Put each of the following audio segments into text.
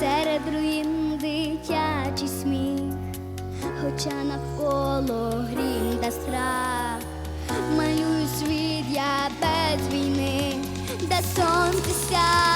серед руїн дитячий сміх, хоча навколо грім та страх, малюю світ я без війни, де сонце сяє.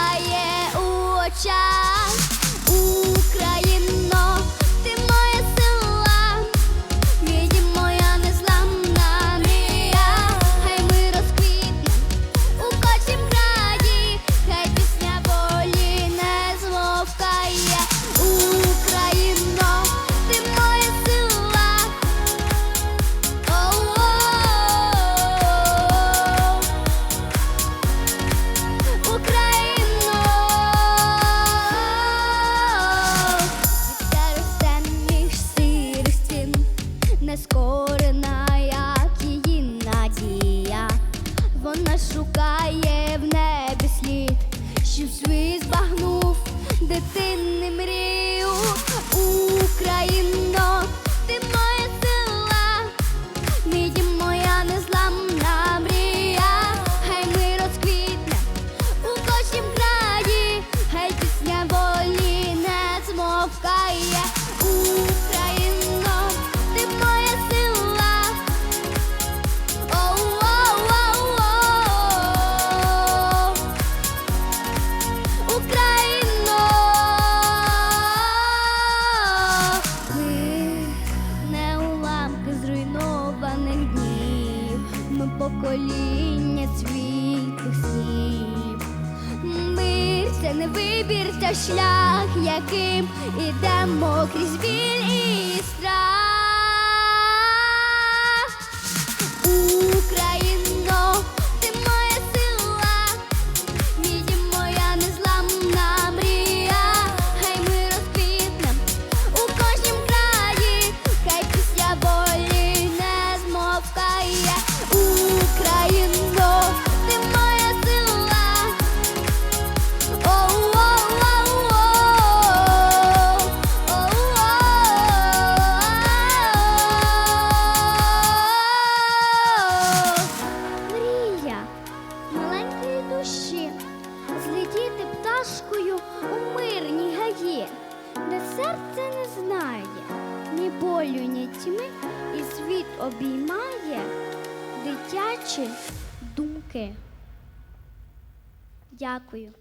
Нескорена, як її надія. Вона шукає в небі світлих снів. Мир це не вибір, та шлях, яким ідемо крізь біль і страх. Пташкою у мирній гаї, де серце не знає ні болю, ні тьми, і світ обіймає дитячі думки. Дякую.